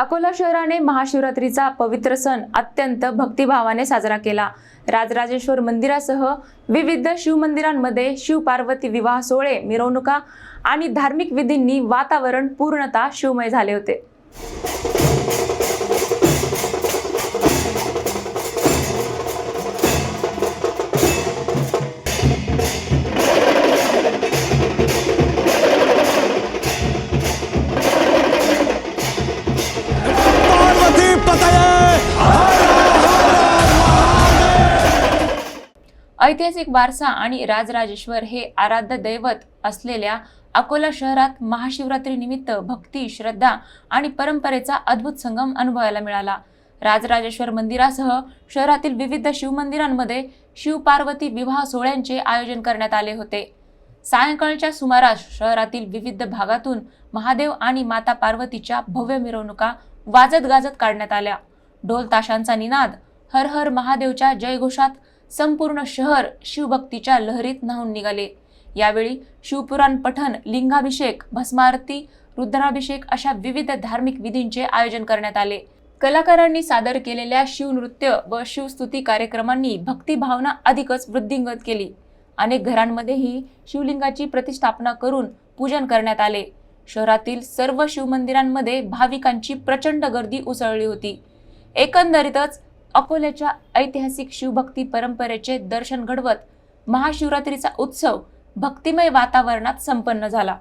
अकोला शहराने महाशिवरात्रीचा पवित्र सण अत्यंत भक्तिभावाने साजरा केला. राजराजेश्वर मंदिरासह विविध शिवमंदिरांमध्ये शिवपार्वती विवाह सोहळे मिरवणुका आणि धार्मिक विधींनी वातावरण पूर्णतः शिवमय झाले होते. ऐतिहासिक वारसा आणि राजराजेश्वर हे आराध्य दैवत असलेल्या अकोला शहरात महाशिवरात्री निमित्त भक्ती श्रद्धा आणि परंपरेचा अद्भुत संगम अनुभवायला मिळाला. राजराजेश्वर मंदिरासह शहरातील विविध शिवमंदिरांमध्ये शिवपार्वती विवाह सोहळ्यांचे आयोजन करण्यात आले होते. सायंकाळच्या सुमारास शहरातील विविध भागातून महादेव आणि माता पार्वतीच्या भव्य मिरवणुका वाजत गाजत काढण्यात आल्या. ढोल ताशांचा निनाद हर हर महादेवच्या जयघोषात संपूर्ण शहर शिवभक्तीच्या लहरीत न्हावून निघाले. यावेळी शिवपुराण पठण लिंगाभिषेक भस्मारती रुद्राभिषेक अशा विविध धार्मिक विधींचे आयोजन करण्यात आले. कलाकारांनी सादर केलेल्या शिवनृत्य व शिवस्तुती कार्यक्रमांनी भक्तिभावना अधिकच वृद्धिंगत केली. अनेक घरांमध्येही शिवलिंगाची प्रतिष्ठापना करून पूजन करण्यात आले. शहरातील सर्व शिवमंदिरांमध्ये भाविकांची प्रचंड गर्दी उसळली होती. एकंदरीतच अकोल्याच्या ऐतिहासिक शिवभक्ती परंपरेचे दर्शन घडवत महाशिवरात्रीचा उत्सव भक्तिमय वातावरणात संपन्न झाला.